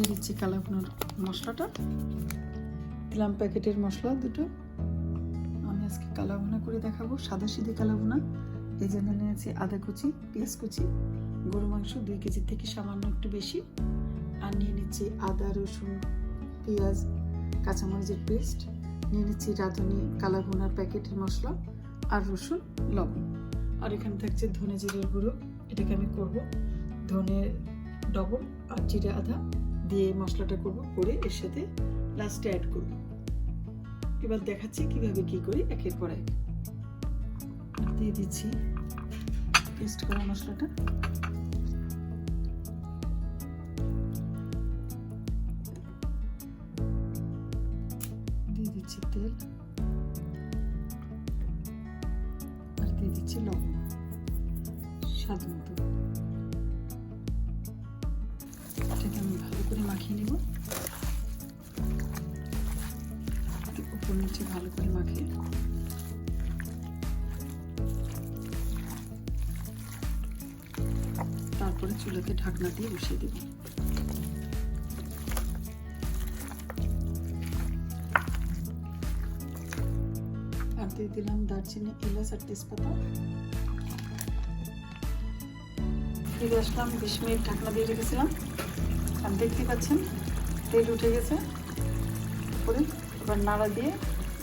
দিয়ে দিচ্ছি কালাভুনার মশলাটা। দিলাম প্যাকেটের মশলা দুটো। আমি আজকে কালাভুনা করে দেখাবো, সাদা সিধে কালাভুনা। এই জন্য নিয়েছি আদা কুচি, পেঁয়াজ কুচি, গরু মাংস দুই কেজির থেকে সামান্য একটু বেশি। আর নিয়ে নিচ্ছি আদা, রসুন, পেঁয়াজ, কাঁচামরিচের পেস্ট। নিয়ে নিচ্ছি রাঁধুনি কালাভুনার প্যাকেটের মশলা আর রসুন, লবণ। আর এখানে থাকছে ধনে জিরের গুঁড়ো। এটাকে আমি করব ধনে, ডবল আর জিরে আধা দিয়ে মশলাটা করব, করে এর সাথে লাস্টে অ্যাড করব। এবার দেখাচ্ছি কীভাবে কি করি একের পর এক। দিয়ে দিচ্ছি পেস্ট করা মশলাটা। দিয়ে দিচ্ছি তেল। আর দিয়ে দিচ্ছি লবণ। স্বাদ মতো। আমি ভালো করে মাখিয়ে নেব। উপর নিচে ভালো করে মাখিয়ে তারপরে চুলাতে ঢাকনা দিয়ে বসিয়ে দেব। আর দিয়ে দিলাম দারচিনি, এলাচ আর তেজপাতা। ফিরে আসলাম বিশ মিনিট ঢাকনা দিয়ে রেখেছিলাম। আর দেখতে পাচ্ছেন? তেল উঠে গেছে। করে এবার নাড়া দিয়ে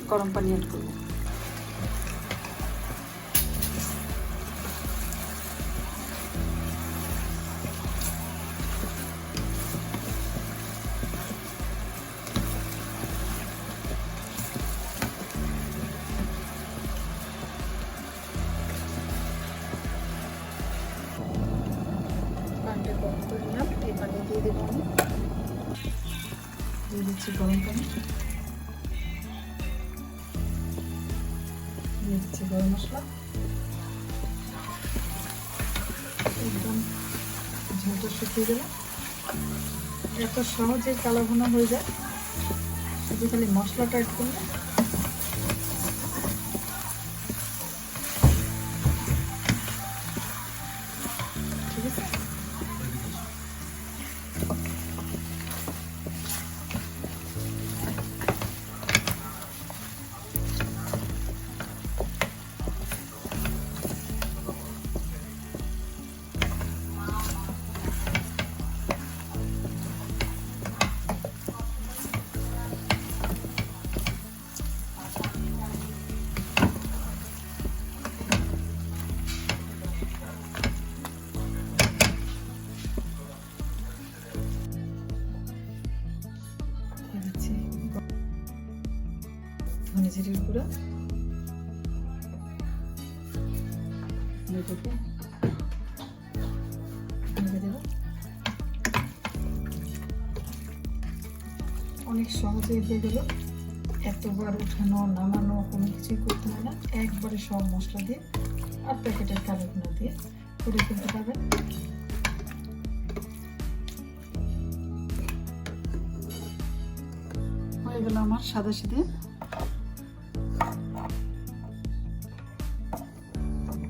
গরম পানি অ্যাড করব। পানিটা গরম করে নিলাম এই পানি দিয়ে দেবো। আমি দিয়ে দিচ্ছি গরম পানি। দিয়ে দিচ্ছি গরম মশলা একদম ঝোলটা শুকিয়ে দেবো এত সহজে কালো ভুনা হয়ে যায়। শুধু খালি মশলাটা অ্যাড ধনে জিরের গুঁড়ো। অনেক সহজেই হয়ে গেল। এতবার উঠানো, নামানো, কোনো কিছুই করতে হয় না। একবারে সব মশলা দিয়ে আর প্যাকেটের কালো গুঁড়ো দিয়ে করে ফেলতে পারবেন। হয়ে গেল আমার সাদা সিধে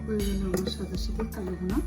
হয়ে গেল আমার সাদা সিধে কালো ভুনা